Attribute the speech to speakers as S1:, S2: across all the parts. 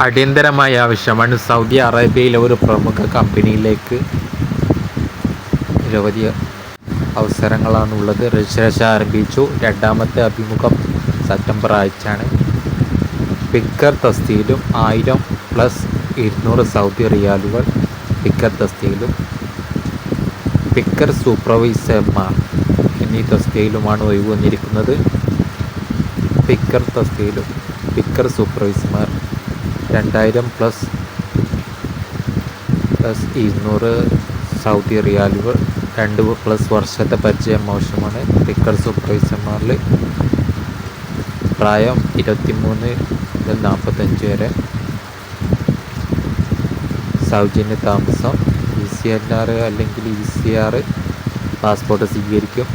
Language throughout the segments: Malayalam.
S1: അടിയന്തരമായ ആവശ്യമാണ് സൗദി അറേബ്യയിലെ ഒരു പ്രമുഖ കമ്പനിയിലേക്ക് നിരവധി അവസരങ്ങളാണുള്ളത്. രജിസ്ട്രേഷൻ ആരംഭിച്ചു. രണ്ടാമത്തെ അഭിമുഖം സെപ്റ്റംബർ ആഴ്ചയാണ്. പിക്കർ തസ്തിയിലും ആയിരം പ്ലസ് ഇരുന്നൂറ് സൗദി റിയാലുകൾ പിക്കർ തസ്തിയിലും. പിക്കർ സൂപ്പർവൈസർമാർ എന്നീ തസ്തിയിലുമാണ് ഒഴിവ് വന്നിരിക്കുന്നത്. പിക്കർ തസ്തിയിലും പിക്കർ സൂപ്പർവൈസർമാർ രണ്ടായിരം പ്ലസ് പ്ലസ് ഇരുന്നൂറ് സൗദി റിയാലുകൾ രണ്ട് പ്ലസ് വർഷത്തെ പരിചയം ആവശ്യമാണ് ടിക്കർ സൂപ്പർവൈസർമാരിൽ പ്രായം ഇരുപത്തിമൂന്ന് മുതൽ നാൽപ്പത്തഞ്ച് വരെ. സൗജന്യ താമസം ഇ സി എൻ ആർ അല്ലെങ്കിൽ ഇ സി ആർ പാസ്പോർട്ട് സ്വീകരിക്കും.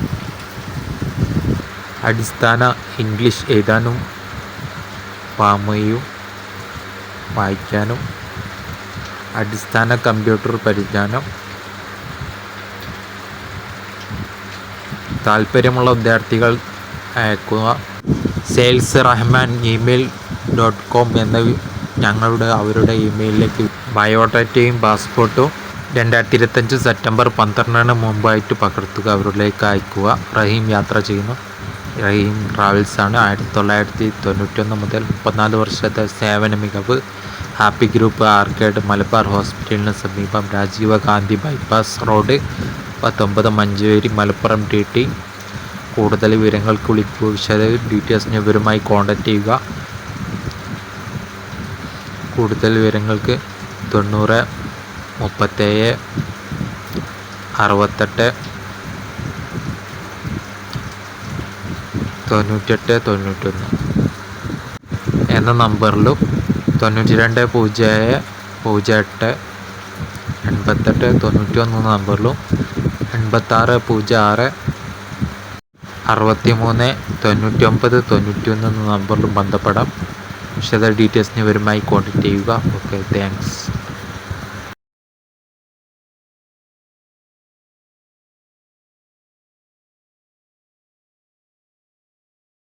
S1: അടിസ്ഥാന ഇംഗ്ലീഷ് എഴുതാനും പാമയും വായിക്കാനും അടിസ്ഥാന കമ്പ്യൂട്ടർ പരിജ്ഞാനം താല്പര്യമുള്ള വിദ്യാർത്ഥികൾ അയക്കുക sales Rahman email dot com എന്ന ഞങ്ങളുടെ അവരുടെ ഇമെയിലിലേക്ക് ബയോഡാറ്റയും പാസ്പോർട്ടും രണ്ടായിരത്തി ഇരുപത്തഞ്ച് സെപ്റ്റംബർ പന്ത്രണ്ടിന് മുമ്പായിട്ട് പകർത്തുക. അവരിലേക്ക് അയക്കുക. റഹീം യാത്ര ചെയ്യുന്നു. റഹീം ട്രാവൽസ് ആണ് ആയിരത്തി തൊള്ളായിരത്തി തൊണ്ണൂറ്റൊന്ന് മുതൽ മുപ്പത്തിനാല് വർഷത്തെ സേവന മികവ്. ഹാപ്പി ഗ്രൂപ്പ് ആർക്കേഡ് മലബാർ ഹോസ്പിറ്റലിന് സമീപം രാജീവ ഗാന്ധി ബൈപ്പാസ് റോഡ് പത്തൊമ്പത് മഞ്ചേരി മലപ്പുറം ടി ടി. കൂടുതൽ വിവരങ്ങൾക്ക് വിളിക്കുക വിശദ ഡീറ്റെയിൽസിന് ഇവരുമായി കോൺടാക്റ്റ് ചെയ്യുക. കൂടുതൽ വിവരങ്ങൾക്ക് തൊണ്ണൂറ് മുപ്പത്തേഴ് അറുപത്തെട്ട് തൊണ്ണൂറ്റെട്ട് തൊണ്ണൂറ്റൊന്ന് എന്ന നമ്പറിലും തൊണ്ണൂറ്റി രണ്ട് പൂജ്യം ഏഴ് പൂജ്യം എട്ട് എൺപത്തെട്ട് തൊണ്ണൂറ്റി ഒന്ന് നമ്പറിലും എൺപത്താറ് പൂജ്യം ആറ് അറുപത്തി മൂന്ന് തൊണ്ണൂറ്റി ഒമ്പത് തൊണ്ണൂറ്റി ഒന്ന് നമ്പറിലും ബന്ധപ്പെടാം. വിശദ ഡീറ്റെയിൽസിന് വരുമായി കോൺടാക്റ്റ് ചെയ്യുക. Okay thanks.